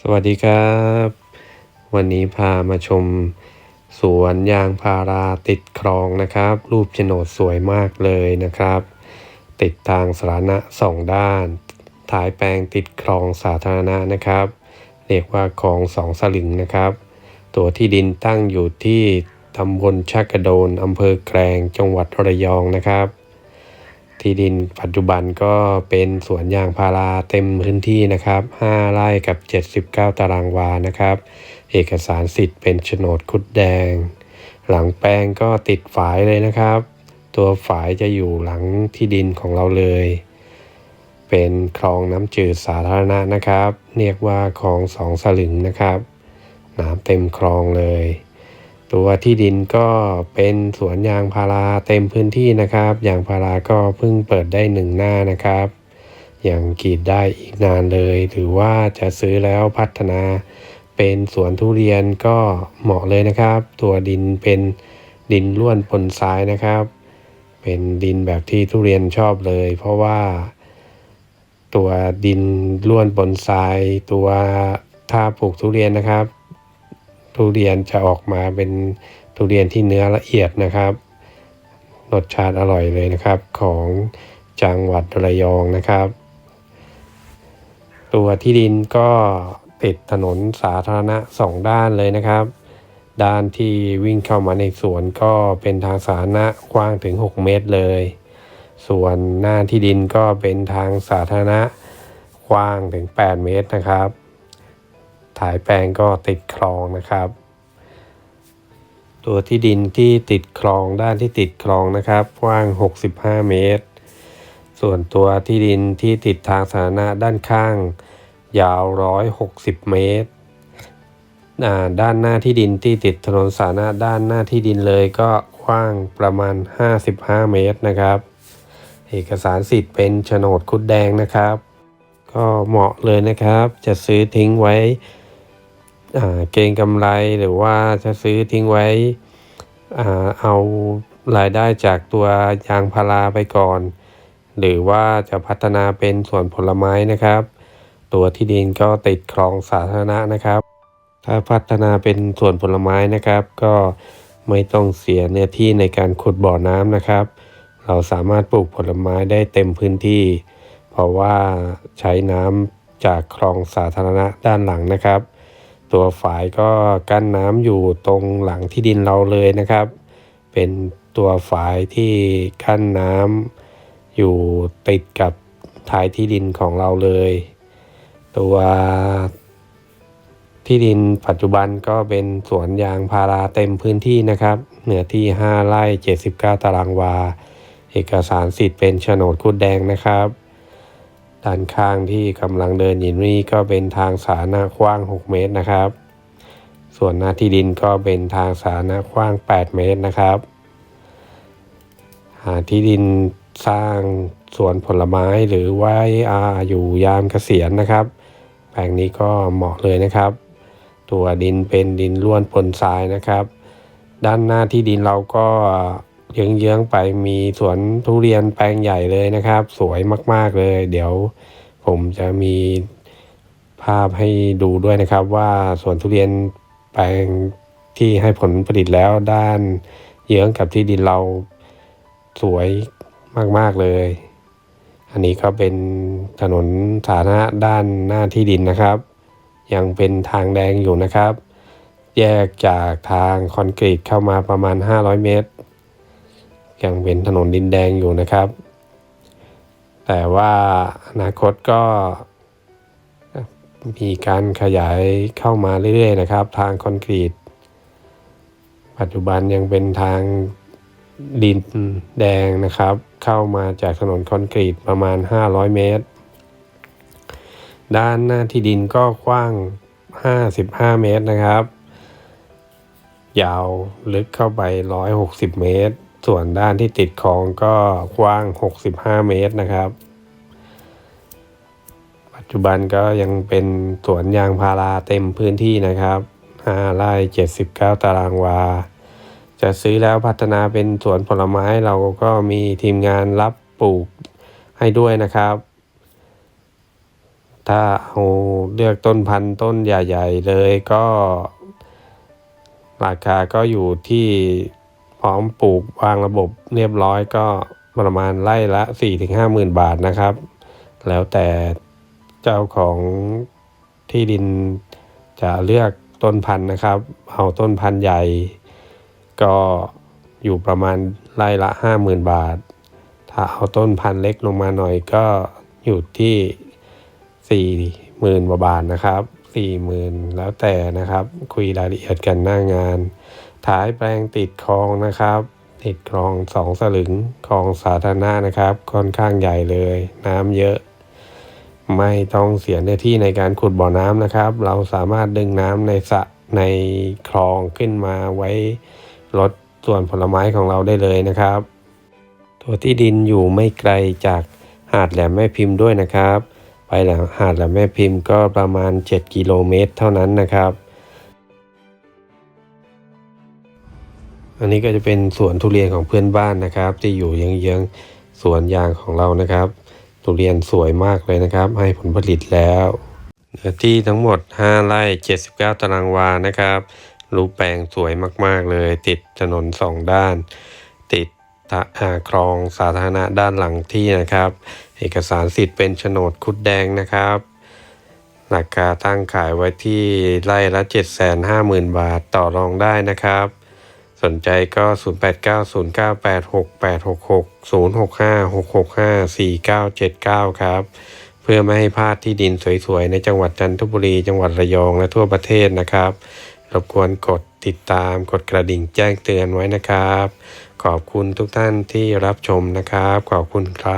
สวัสดีครับ วันนี้พามาชม สวนยางพาราติดคลองนะครับ รูปโฉนดสวยมากเลยนะครับ ติดทางสาธารณะสองด้านท้ายแปลงติดคลองสาธารณะนะครับ เรียกว่าคลองสองสลึงนะครับ ตัวที่ดินตั้งอยู่ที่ตำบลชักกระโดนอำเภอแกลงจังหวัดระยองนะครับ ที่ดินปัจจุบันก็เป็นสวนยางพาราเต็มพื้นที่นะครับ 5 ไร่กับ 79 ตารางวานะครับ เอกสารสิทธิ์เป็นโฉนดคุดแดง หลังแปลงก็ติดฝายเลยนะครับ ตัวฝายจะอยู่หลังที่ดินของเราเลย เป็นคลองน้ำจืดสาธารณะนะครับ เรียกว่าคลองสองสลึงนะครับ น้ำเต็มคลองเลย ตัวที่ดินก็เป็นสวนยางพาราเต็มพื้นที่นะครับยางพาราก็เพิ่งเปิดได้หนึ่งหน้านะครับยังกรีดได้อีกนานเลยหรือว่าจะซื้อแล้วพัฒนา เป็นสวนทุเรียนก็เหมาะเลยนะครับ ตัวดินเป็นดินล้วนปนทรายนะครับ เป็นดินแบบที่ทุเรียนชอบเลย เพราะว่า ตัวดินล้วนปนทราย ตัวถ้าปลูกทุเรียนนะครับ ทุเรียนจะออกมาเป็นทุเรียนที่เนื้อละเอียดนะครับรสชาติอร่อยเลยนะครับของจังหวัดระยองนะครับ ตัวที่ดินก็ติดถนนสาธารณะสองด้านเลยนะครับ ด้านที่วิ่งเข้ามาในสวนก็เป็นทางสาธารณะกว้างถึง 6 เมตรเลย ส่วนหน้าที่ดินก็เป็นทางสาธารณะกว้างถึง 8 เมตรนะครับ ถ่ายแปลงก็ติดคลองนะครับ ตัวที่ดินที่ติดคลองด้านที่ติดคลองนะครับกว้าง 65 เมตร ส่วนตัวที่ดินที่ติดทางสาธารณะด้านข้าง ยาว 160 เมตรด้านหน้าที่ดินที่ติดถนนสาธารณะด้านหน้าที่ดินเลยก็กว้างประมาณ 55 เมตรนะครับ เอกสารสิทธิ์เป็นโฉนดคุดแดงนะครับ ก็เหมาะเลยนะครับ จะซื้อทิ้งไว้ เกงกำไรหรือว่าจะซื้อทิ้งไว้เอารายได้จากตัวยางพาราไปก่อน หรือว่าจะพัฒนาเป็นสวนผลไม้นะครับ ตัวที่ดินก็ติดคลองสาธารณะนะครับ ถ้าพัฒนาเป็นสวนผลไม้นะครับ ก็ไม่ต้องเสียเนื้อที่ในการขุดบ่อน้ำนะครับ เราสามารถปลูกผลไม้ได้เต็มพื้นที่ เพราะว่าใช้น้ำจากคลองสาธารณะด้านหลังนะครับ ตัวฝายก็กั้นน้ำอยู่ตรงหลังที่ดินเราเลยนะครับ เป็นตัวฝายที่กั้นน้ำอยู่ติดกับท้ายที่ดินของเราเลย ตัวที่ดินปัจจุบันก็เป็นสวนยางพาราเต็มพื้นที่นะครับเนื้อที่ 5 ไร่ 79 ตารางวา เอกสารสิทธิ์เป็นโฉนดคุดแดงนะครับ ด้านข้างที่กำลังเดินอยู่นี่ก็เป็นทางสาธารณะกว้าง 6 เมตรนะครับ ส่วนหน้าที่ดินก็เป็นทางสาธารณะกว้าง 8 เมตรนะครับ หาที่ดินสร้างสวนผลไม้หรือไว้อาอยู่ยามเกษียณนะครับ แปลงนี้ก็เหมาะเลยนะครับ ตัวดินเป็นดินล้วนปนทรายนะครับ ด้านหน้าที่ดินเราก็ เยื้องๆไปมีสวนทุเรียนแปลงใหญ่เลยนะครับ สวยมาก ๆเลย เดี๋ยวผมจะมีภาพให้ดูด้วยนะครับว่าสวนทุเรียนแปลงที่ให้ผลผลิตแล้วด้านเยื้องกับที่ดินเราสวยมาก ๆ เลย อันนี้ก็เป็นถนนสาธารณะด้านหน้าที่ดินนะครับ ยังเป็นทางแดงอยู่นะครับ แยกจากทางคอนกรีตเข้ามาประมาณ 500 เมตร ยังเป็นถนนดินแดงอยู่นะครับ แต่ว่าอนาคตก็มีการขยายเข้ามาเรื่อยๆนะครับ ทางคอนกรีต ปัจจุบันยังเป็นทางดินแดงนะครับ เข้ามาจากถนนคอนกรีตประมาณ 500 เมตร ด้านหน้าที่ดินก็กว้าง 55 เมตรนะครับ ยาวลึกเข้าไป 160 เมตร ส่วนด้านที่ติดคลองก็กว้าง 65 เมตรนะครับ ปัจจุบันก็ยังเป็นสวนยางพาราเต็มพื้นที่นะครับ5ไร่79 ตารางวา จะซื้อแล้วพัฒนาเป็นสวนผลไม้เราก็มีทีมงานรับปลูกให้ด้วยนะครับ ถ้าเอาเลือกต้นพันธุ์ต้นใหญ่ ๆ เลยก็ ราคาก็อยู่ที่ ร้อมปลูกวางระบบเรียบร้อยก็ประมาณไร่ละ 4-5หมื่นบาทนะครับ แล้วแต่เจ้าของที่ดินจะเลือกต้นพันธุ์นะครับ เอาต้นพันธุ์ใหญ่ ก็อยู่ประมาณไร่ละ 50,000 บาท ถ้าเอาต้นพันธุ์เล็กลงมาหน่อยก็อยู่ที่ 40,000กว่าบาทนะครับ 40,000 แล้วแต่นะครับ คุยรายละเอียดกันหน้างาน ท้ายแปลงติดคลองนะครับ ติดคลองสองสลึงคลองสาธารณะนะครับ ค่อนข้างใหญ่เลย น้ำเยอะ ไม่ต้องเสียเนื้อที่ในการขุดบ่อน้ำนะครับ เราสามารถดึงน้ำในสระในคลองขึ้นมาไว้ลดส่วนผลไม้ของเราได้เลยนะครับ ตัวที่ดินอยู่ไม่ไกลจากหาดแหลมแม่พิมพ์ด้วยนะครับ ไปแหลมหาดแหลมแม่พิมพ์ก็ประมาณ 7 กิโลเมตรเท่านั้นนะครับ อันนี้ก็จะเป็นสวนทุเรียนของเพื่อนบ้านนะครับ ที่อยู่เยื้องๆสวนยางของเรานะครับ ทุเรียนสวยมากเลยนะครับ ให้ผลผลิตแล้วเนื้อที่ทั้งหมด 5ไร่79 ตารางวานะครับ รูปแปลงสวยมากๆเลย ติดถนนสองด้าน ติดท่าคลองสาธารณะด้านหลังที่นะครับ เอกสารสิทธิ์เป็นโฉนดคุดแดงนะครับราคาตั้งขายไว้ที่ไร่ละ 750,000 บาทต่อรองได้นะครับ สนใจก็ 0890986866 0656654979 ครับ เพื่อไม่ให้พลาดที่ดินสวยๆ ในจังหวัดจันทบุรี จังหวัดระยองและทั่วประเทศนะครับ รบกวนกดติดตามกดกระดิ่งแจ้งเตือนไว้นะครับ ขอบคุณทุกท่านที่รับชมนะครับ ขอบคุณครับ